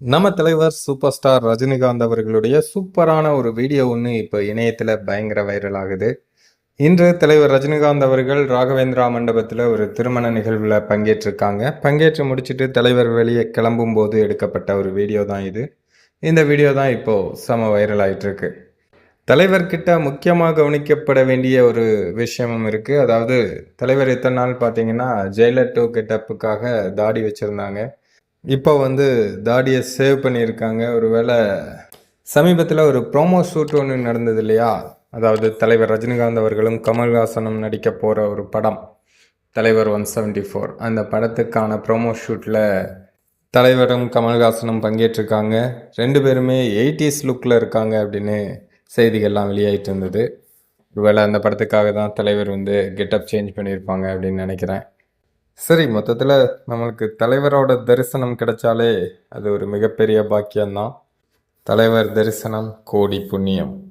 நம்ம தலைவர் super star Rajinikanth அவர்களுடைய சூப்பரான ஒரு வீடியோ ஒன்று இப்போ இணையத்தில் பயங்கர வைரல் ஆகுது. இன்று தலைவர் ரஜினிகாந்த் அவர்கள் ராகவேந்திரா மண்டபத்தில் ஒரு திருமண நிகழ்வில் பங்கேற்றிருக்காங்க. பங்கேற்று முடிச்சுட்டு தலைவர் வெளியே கிளம்பும் போது எடுக்கப்பட்ட ஒரு வீடியோ தான் இது. இந்த வீடியோ தான் இப்போது செம வைரல் ஆகிட்டுருக்கு தலைவர்கிட்ட முக்கியமாக கவனிக்கப்பட வேண்டிய ஒரு விஷயமும் இருக்குது அதாவது தலைவர் இத்தனை நாள் பார்த்தீங்கன்னா ஜெயிலர் டூ கெட்டப்புக்காக தாடி வச்சுருந்தாங்க. இப்போ வந்து தாடியை சேவ் பண்ணியிருக்காங்க. ஒருவேளை சமீபத்தில் ஒரு ப்ரோமோ ஷூட் ஒன்று நடந்தது இல்லையா? அதாவது தலைவர் ரஜினிகாந்த் அவர்களும் கமல்ஹாசனும் நடிக்க போகிற ஒரு படம் தலைவர் ஒன் செவன்ட்டி ஃபோர் அந்த படத்துக்கான ப்ரோமோ ஷூட்டில் தலைவரும் கமல்ஹாசனும் பங்கேற்றிருக்காங்க. ரெண்டு பேருமே எயிட்டிஸ் லுக்கில் இருக்காங்க அப்படின்னு செய்திகள்லாம் வெளியாயிட்டு இருந்தது. ஒருவேளை அந்த படத்துக்காக தான் தலைவர் வந்து கெட்டப் சேஞ்ச் பண்ணியிருப்பாங்க அப்படின்னு நினைக்கிறேன். சரி மொத்தத்தில் நம்மளுக்கு தலைவரோட தரிசனம் கிடைச்சாலே அது ஒரு மிகப்பெரிய பாக்கியம்தான். தலைவர் தரிசனம் கோடி புண்ணியம்.